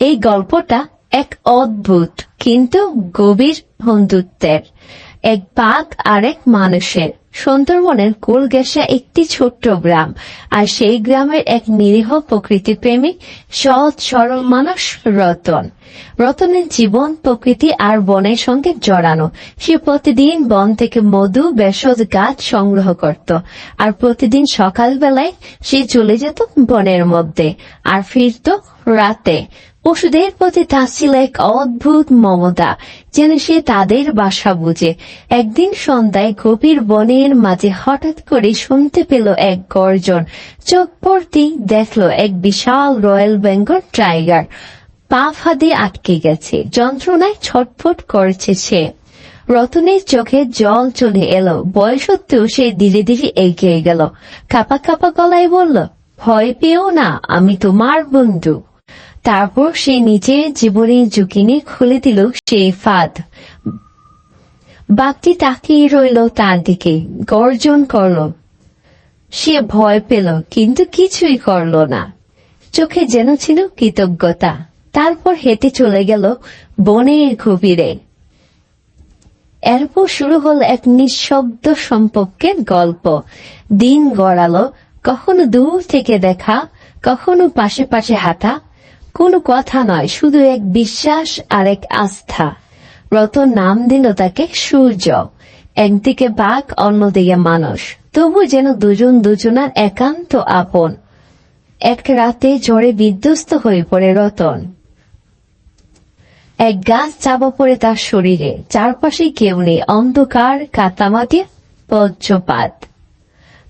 এই গল্পটা এক অদ্ভুত, কিন্তু গভীর বন্ধুত্বের। এক বাঘ আর এক মানুষের। সুন্দরবনের কোল ঘেঁষা একটি ছোট্ট গ্রাম, আর সেই গ্রামের এক নিরীহ প্রকৃতি প্রেমী সৎ, সরল মানুষ রতন। রতনের জীবন প্রকৃতি আর বনের সঙ্গে জড়ানো। সে প্রতিদিন বন থেকে মধু, ভেষজ, গাছ সংগ্রহ করত, আর প্রতিদিন সকালবেলায় সে চলে যেত বনের মধ্যে, আর ফিরত রাতে। পশুদের প্রতি তার ছিল এক অদ্ভুত মমতা, যেন সে তাদের বাসা বুঝে। একদিন সন্ধ্যায় গভীর বনের মাঝে হঠাৎ করে শুনতে পেল এক গর্জন। চোখ পড়তেই দেখল এক বিশাল রয়্যাল বেঙ্গল টাইগার। পা ফাঁদে আটকে গেছে, যন্ত্রণায় ছটফট করেছে সে। রতনের চোখে জল চলে এলো, বয়স সত্ত্বেও সে ধীরে ধীরে এগিয়ে গেল। কাপা কাপা গলায় বলল, ভয় পেও না, আমি তোমার বন্ধু। তারপর সে নিজের জীবনের ঝুঁকি নিয়ে খুলে দিল সেই ফাঁদ। বাঘটি তাকিয়ে রইল তার দিকে, গর্জন করল। সে ভয় পেল, কিন্তু কিছুই করল না। চোখে যেন ছিল কৃতজ্ঞতা। তারপর হেঁটে চলে গেল বনের গভীরে। এরপর শুরু হল এক নিঃশব্দ সম্পর্কের গল্প। দিন গড়ালো, কখনো দূর থেকে দেখা, কখনো পাশে পাশে হাঁটা কোনো কথা নয়, শুধু এক বিশ্বাস আর এক আস্থা। রতন নাম দিল তাকে সূর্য, একদিকে বাঘ, অন্যদিকে মানুষ। তবু যেন দুজন দুজনার একান্ত আপন। এক রাতে ঝড়ে বিধ্বস্ত হয়ে পড়ে রতন। এক গাছ চাপা পড়ে তার শরীরে। চারপাশে কেউ নেই, অন্ধকার, কাতামাটি, বজ্রপাত।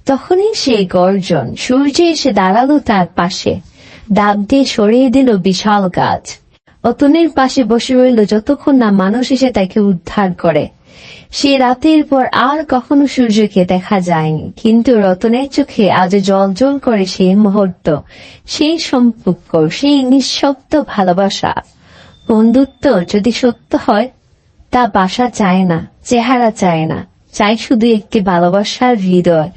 তখনই সেই গর্জন, সূর্য এসে দাঁড়াল তার পাশে। ডাব দিয়ে সরিয়ে দিল বিশাল গাছ। অতনের পাশে বসে রইল যতক্ষণ না মানুষ এসে তাকে উদ্ধার করে। সে রাতের পর আর কখনো সূর্যকে দেখা যায়নি, কিন্তু রতনের চোখে আজ জল জল করে সেই মুহূর্ত, সেই সম্পর্ক, সেই নিঃশব্দ ভালোবাসা। বন্ধুত্ব যদি সত্য হয়, তা বাসা চায় না, চেহারা চায় না চাই শুধু একটি ভালোবাসার হৃদয়।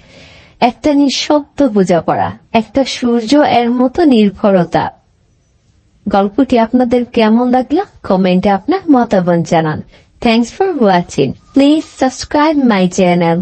একটা নিঃশব্দ বোঝাপড়া একটা সূর্য এর মতো নির্ভরতা। গল্পটি আপনাদের কেমন লাগল? কমেন্টে আপনার মতামত জানান। Thanks for watching please subscribe my channel